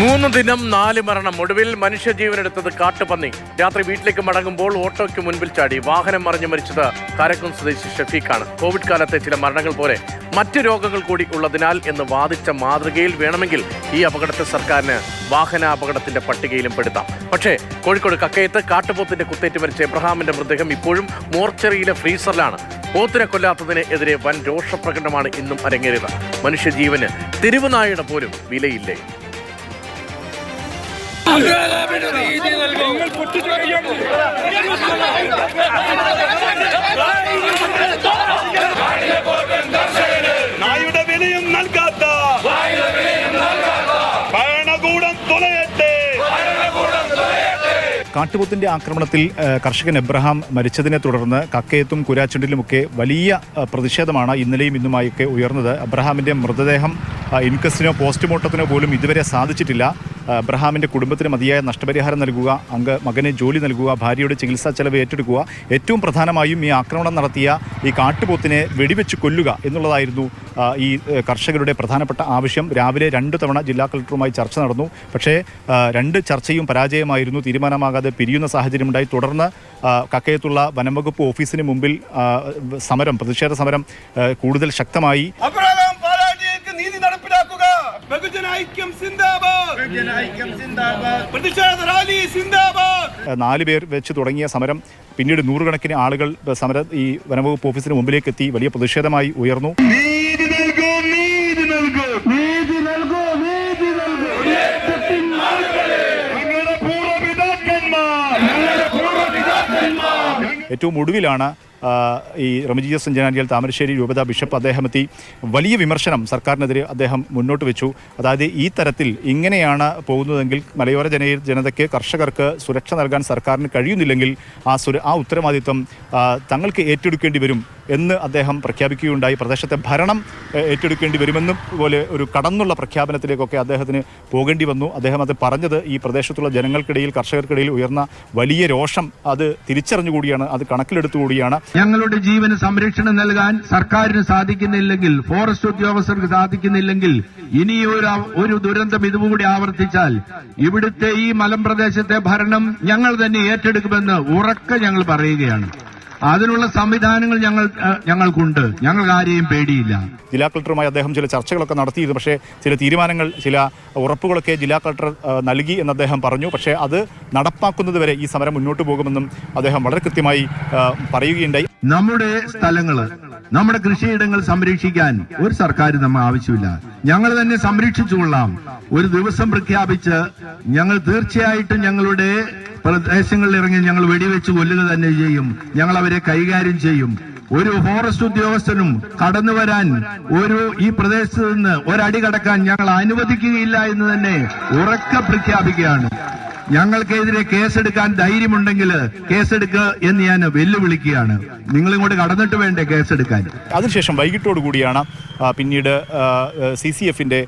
മൂന്ന് ദിനം നാല് മരണം. ഒടുവിൽ മനുഷ്യജീവനെടുത്തത് കാട്ടുപന്നി. രാത്രി വീട്ടിലേക്ക് മടങ്ങുമ്പോൾ ഓട്ടോയ്ക്ക് മുൻപിൽ ചാടി വാഹനം മറിഞ്ഞു മരിച്ചത് കാരക്കുന്ന് സ്വദേശി ഷഫീഖാണ്. കോവിഡ് കാലത്തെ ചില മരണങ്ങൾ പോലെ മറ്റു രോഗങ്ങൾ കൂടി ഉള്ളതിനാൽ എന്ന് വാദിച്ച മാതൃകയിൽ വേണമെങ്കിൽ ഈ അപകടത്തെ സർക്കാരിന് വാഹന അപകടത്തിന്റെ പട്ടികയിലും പെടുത്താം. പക്ഷേ കോഴിക്കോട് കക്കയത്ത് കാട്ടുപോത്തിന്റെ കുത്തേറ്റ് മരിച്ച എബ്രഹാമിന്റെ മൃതദേഹം ഇപ്പോഴും മോർച്ചറിയിലെ ഫ്രീസറിലാണ്. പോത്തിനെ കൊല്ലാത്തതിന് എതിരെ വൻ രോഷപ്രകടനമാണ് ഇന്നും അരങ്ങേറിയത്. മനുഷ്യജീവന് തെരുവുനായുടെ പോലും വിലയില്ലേ? നായുടെ വിലയും നൽകാത്ത ഭരണകൂടം തുലയട്ടെ. കാട്ടുപോത്തിന്റെ ആക്രമണത്തിൽ കർഷകൻ എബ്രഹാം മരിച്ചതിനെ തുടർന്ന് കക്കയത്തും കുരാച്ചുണ്ടിലുമൊക്കെ വലിയ പ്രതിഷേധമാണ് ഇന്നലെയും ഇന്നുമായൊക്കെ ഉയർന്നത്. അബ്രഹാമിന്റെ മൃതദേഹം ഇൻക്വസ്റ്റിനോ പോസ്റ്റ്മോർട്ടത്തിനോ പോലും ഇതുവരെ സാധിച്ചിട്ടില്ല. അബ്രഹാമിന്റെ കുടുംബത്തിന് മതിയായ നഷ്ടപരിഹാരം നൽകുക അംഗ മകന് ജോലി നൽകുക ഭാര്യയുടെ ചികിത്സാ ചെലവ് ഏറ്റെടുക്കുക. ഏറ്റവും പ്രധാനമായും ഈ ആക്രമണം നടത്തിയ ഈ കാട്ടുപോത്തിനെ വെടിവെച്ച് കൊല്ലുക എന്നുള്ളതായിരുന്നു ഈ കർഷകരുടെ പ്രധാനപ്പെട്ട ആവശ്യം. രാവിലെ രണ്ട് തവണ ജില്ലാ കളക്ടറുമായി ചർച്ച നടന്നു. പക്ഷേ രണ്ട് ചർച്ചയും പരാജയമായിരുന്നു. തീരുമാനമാകാതെ പിരിയുന്ന സാഹചര്യമുണ്ടായി. തുടർന്ന് കക്കയത്തുള്ള വനംവകുപ്പ് ഓഫീസിന് മുമ്പിൽ സമരം പ്രതിഷേധ സമരം കൂടുതൽ ശക്തമായി. പ്രതിഷേധ റാലി നാല് പേർ വെച്ച് തുടങ്ങിയ സമരം പിന്നീട് നൂറുകണക്കിന് ആളുകൾ സമര ഈ വനംവകുപ്പ് ഓഫീസിന് മുമ്പിലേക്ക് എത്തി വലിയ പ്രതിഷേധമായി ഉയർന്നു. നീതി നൽകൂ നീതി നൽകൂ. നീതി നൽകൂ നീതി നൽകൂ. ഞങ്ങളുടെ പൂർവപിതാക്കന്മാർ. ഞങ്ങളുടെ പൂർവപിതാക്കന്മാർ. ഏറ്റവും ഒടുവിലാണ് ഈ റമജീയ സഞ്ജനാരിയൽ താമരശ്ശേരി രൂപത ബിഷപ്പ് അദ്ദേഹം എത്തി വലിയ വിമർശനം സർക്കാരിനെതിരെ അദ്ദേഹം മുന്നോട്ട് വെച്ചു. അതായത് ഈ തരത്തിൽ ഇങ്ങനെയാണ് പോകുന്നതെങ്കിൽ മലയോര ജന ജനതയ്ക്ക് കർഷകർക്ക് സുരക്ഷ നൽകാൻ സർക്കാരിന് കഴിയുന്നില്ലെങ്കിൽ ആ സുര ആ ഉത്തരവാദിത്വം തങ്ങൾക്ക് ഏറ്റെടുക്കേണ്ടി വരും എന്ന് അദ്ദേഹം പ്രഖ്യാപിക്കുകയുണ്ടായി. പ്രദേശത്തെ ഭരണം ഏറ്റെടുക്കേണ്ടി വരുമെന്നും പോലെ ഒരു കടന്നുള്ള പ്രഖ്യാപനത്തിലേക്കൊക്കെ അദ്ദേഹത്തിന് പോകേണ്ടി വന്നു. അദ്ദേഹം അത് പറഞ്ഞത് ഈ പ്രദേശത്തുള്ള ജനങ്ങൾക്കിടയിൽ കർഷകർക്കിടയിൽ ഉയർന്ന വലിയ രോഷം അത് തിരിച്ചറിഞ്ഞുകൂടിയാണ് അത് കണക്കിലെടുത്തുകൂടിയാണ്. ഞങ്ങളുടെ ജീവന് സംരക്ഷണം നൽകാൻ സർക്കാരിന് സാധിക്കുന്നില്ലെങ്കിൽ ഫോറസ്റ്റ് ഉദ്യോഗസ്ഥർക്ക് സാധിക്കുന്നില്ലെങ്കിൽ ഇനി ഒരു ദുരന്തം ഇതുകൂടി ആവർത്തിച്ചാൽ ഇവിടുത്തെ ഈ മലമ്പ്രദേശത്തെ ഭരണം ഞങ്ങൾ തന്നെ ഏറ്റെടുക്കുമെന്ന് ഉറക്കെ ഞങ്ങൾ പറയുകയാണ്. അതിനുള്ള സംവിധാനങ്ങൾ ഞങ്ങൾ ഞങ്ങൾക്കുണ്ട്. ഞങ്ങൾക്ക് ആരെയും പേടിയില്ല. ജില്ലാ കളക്ടറുമായി അദ്ദേഹം ചില ചർച്ചകളൊക്കെ നടത്തിയിരുന്നു. പക്ഷേ ചില തീരുമാനങ്ങൾ ചില ഉറപ്പുകളൊക്കെ ജില്ലാ കളക്ടർ നൽകി എന്ന് അദ്ദേഹം പറഞ്ഞു. പക്ഷേ അത് നടപ്പാക്കുന്നത് വരെ ഈ സമരം മുന്നോട്ട് പോകുമെന്നും അദ്ദേഹം വളരെ കൃത്യമായി പറയുകയുണ്ടായി. നമ്മുടെ സ്ഥലങ്ങൾ നമ്മുടെ കൃഷിയിടങ്ങൾ സംരക്ഷിക്കാൻ ഒരു സർക്കാർ നമ്മൾ ആവശ്യമില്ല. ഞങ്ങൾ തന്നെ സംരക്ഷിച്ചുകൊള്ളാം ഒരു ദിവസം പ്രഖ്യാപിച്ച് ഞങ്ങൾ തീർച്ചയായിട്ടും ഞങ്ങളുടെ പ്രദേശങ്ങളിൽ ഇറങ്ങി ഞങ്ങൾ വെടിവെച്ച് കൊല്ലുക തന്നെ ചെയ്യും. ഞങ്ങൾ അവരെ കൈകാര്യം ചെയ്യും. ഒരു ഫോറസ്റ്റ് ഉദ്യോഗസ്ഥനും കടന്നു വരാൻ ഒരു ഈ പ്രദേശത്ത് നിന്ന് ഒരടി കടക്കാൻ ഞങ്ങൾ അനുവദിക്കുകയില്ല എന്ന് തന്നെ ഉറക്ക പ്രഖ്യാപിക്കുകയാണ്. ഞങ്ങൾക്കെതിരെ കേസെടുക്കാൻ ധൈര്യമുണ്ടെങ്കിൽ കേസെടുക്കുക എന്ന് ഞാൻ വെല്ലുവിളിക്കുകയാണ്. നിങ്ങൾ ഇങ്ങോട്ട് കടന്നിട്ട് വേണ്ടേ കേസെടുക്കാൻ? അതിനുശേഷം വൈകിട്ടോടു കൂടിയാണ് പിന്നീട് സി സി എഫിന്റെ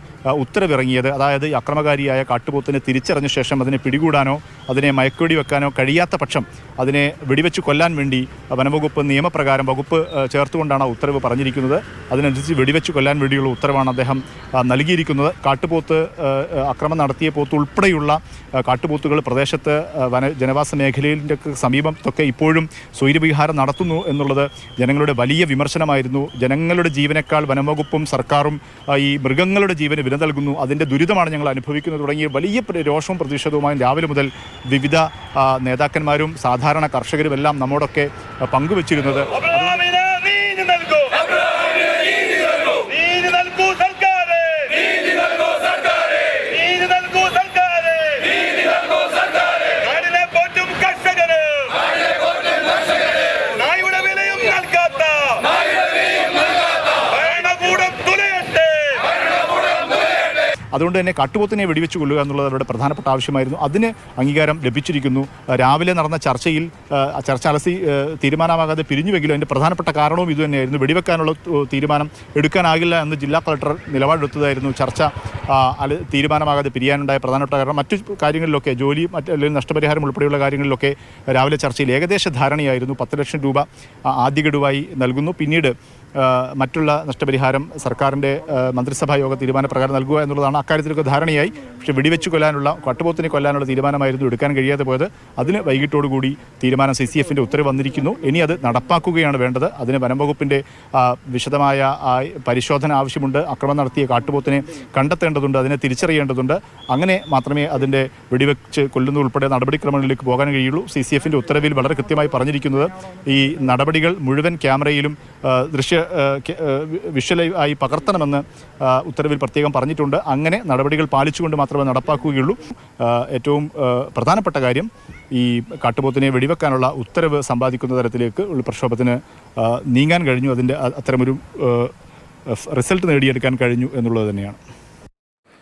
ഉത്തരവിറങ്ങിയത്. അതായത് അക്രമകാരിയായ കാട്ടുപോത്തിനെ തിരിച്ചറിഞ്ഞ ശേഷം അതിനെ പിടികൂടാനോ അതിനെ മയക്കുവെടി വെക്കാനോ കഴിയാത്ത പക്ഷം അതിനെ വെടിവെച്ച് കൊല്ലാൻ വേണ്ടി വനംവകുപ്പ് നിയമപ്രകാരം വകുപ്പ് ചേർത്തുകൊണ്ടാണ് ഉത്തരവ് പറഞ്ഞിരിക്കുന്നത്. അതിനനുസരിച്ച് വെടിവെച്ച് കൊല്ലാൻ വേണ്ടിയുള്ള ഉത്തരവാണ് അദ്ദേഹം നൽകിയിരിക്കുന്നത്. കാട്ടുപോത്ത് ആ, നടത്തിയ പോത്ത് ഉൾപ്പെടെയുള്ള ആ, കാട്ടുപോത്തുകൾ പ്രദേശത്ത് വന ജനവാസ മേഖലയിന്റെ സമീപത്തൊക്കെ ഇപ്പോഴും സ്വൈര്യവിഹാരം നടത്തുന്നു എന്നുള്ളത് ജനങ്ങളുടെ വലിയ വിമർശനമായിരുന്നു. ജനങ്ങളുടെ ജീവനേക്കാൾ വനംവകുപ്പും സർക്കാരും ഈ മൃഗങ്ങളുടെ ജീവന് വില നൽകുന്നു. അതിന്റെ ദുരിതമാണ് ഞങ്ങൾ അനുഭവിക്കുന്നത്. തുടങ്ങിയ വലിയ രോഷവും പ്രതിഷേധവുമായി രാവിലെ മുതൽ വിവിധ നേതാക്കന്മാരും സാധാരണ കർഷകരുമെല്ലാം നമ്മോടൊക്കെ പങ്കുവച്ചിരുന്നത് അബ്രഹാമിന് നീതി നൽകൂ നീതി നൽകൂ സർക്കാരെ നീതി നൽകൂ സർക്കാരെ നീതി നൽകൂ സർക്കാരെ നീതി നൽകൂ സർക്കാരെ നാടിനെ പോറ്റും കർഷകന് നായുടെ വിലയും നൽകാത്ത ഭരണകൂടം തുലയട്ടെ അതുകൊണ്ട് തന്നെ കാട്ടുപോത്തിനെ വെടിവെച്ച് കൊല്ലുക എന്നുള്ളത് അവരുടെ പ്രധാനപ്പെട്ട ആവശ്യമായിരുന്നു. അതിന് അംഗീകാരം ലഭിച്ചിരിക്കുന്നു. രാവിലെ നടന്ന ചർച്ചയിൽ ചർച്ച അലസി തീരുമാനമാകാതെ പിരിഞ്ഞുവെങ്കിലും അതിന്റെ പ്രധാനപ്പെട്ട കാരണവും ഇതുതന്നെയായിരുന്നു വെടിവെക്കാനുള്ള തീരുമാനം എടുക്കാനാകില്ല എന്ന് ജില്ലാ കളക്ടർ നിലപാടെടുത്തതായിരുന്നു ചർച്ച. അല തീരുമാനമാകാതെ പിരിയാനുണ്ടായ പ്രധാനപ്പെട്ട കാരണം. മറ്റു കാര്യങ്ങളിലൊക്കെ ജോലി മറ്റ് നഷ്ടപരിഹാരം ഉൾപ്പെടെയുള്ള കാര്യങ്ങളിലൊക്കെ രാവിലെ ചർച്ചയിൽ ഏകദേശ ധാരണയായിരുന്നു. പത്ത് ലക്ഷം രൂപ ആദ്യ ഗഡുവായി നൽകുന്നു. പിന്നീട് മറ്റുള്ള നഷ്ടപരിഹാരം സർക്കാരിന്റെ മന്ത്രിസഭാ യോഗ തീരുമാനപ്രകാരം നൽകുക എന്നുള്ളതാണ് അക്കാര്യത്തിലൊക്കെ ധാരണയായി. പക്ഷേ വെടിവെച്ച് കൊല്ലാനുള്ള കട്ടുപോത്തിനെ കൊല്ലാനുള്ള തീരുമാനമായിരുന്നു എടുക്കാൻ കഴിയാതെ പോയത്. അതിന് വൈകിട്ടോടുകൂടി തീരുമാനം സി സി എഫിന്റെ ഉത്തരവ് വന്നിരിക്കുന്നു. ഇനി അത് നടപ്പാക്കുകയാണ് വേണ്ടത്. അതിന് വനംവകുപ്പിന്റെ വിശദമായ പരിശോധന ആവശ്യമുണ്ട്. അക്രമം നടത്തിയ കാട്ടുപോത്തിനെ കണ്ടെത്തേണ്ടതുണ്ട് അതിനെ തിരിച്ചറിയേണ്ടതുണ്ട്. അങ്ങനെ മാത്രമേ അതിന്റെ വെടിവെച്ച് കൊല്ലുന്ന ഉൾപ്പെടെ നടപടിക്രമങ്ങളിലേക്ക് പോകാൻ കഴിയുള്ളൂ. സി സി എഫിന്റെ ഉത്തരവിൽ വളരെ കൃത്യമായി പറഞ്ഞിരിക്കുന്നത് ഈ നടപടികൾ മുഴുവൻ ക്യാമറയിലും ദൃശ്യ ക്യ- ആയി പകർത്തണമെന്ന് ഉത്തരവിൽ പ്രത്യേകം പറഞ്ഞിട്ടുണ്ട്. അങ്ങനെ നടപടികൾ പാലിച്ചുകൊണ്ട് മാത്രമേ നടപ്പാക്കുകയുള്ളൂ. ഏറ്റവും പ്രധാനപ്പെട്ട കാര്യം ഈ കാട്ടുപോത്തിനെ വെടിവെക്കാനുള്ള ഉത്തരവ് സമ്പാദിക്കുന്ന തരത്തിലേക്ക് പ്രക്ഷോഭത്തിന് നീങ്ങാൻ കഴിഞ്ഞു. അതിന്റെ അത്തരമൊരു റിസൾട്ട് നേടിയെടുക്കാൻ കഴിഞ്ഞു എന്നുള്ളത് തന്നെയാണ്.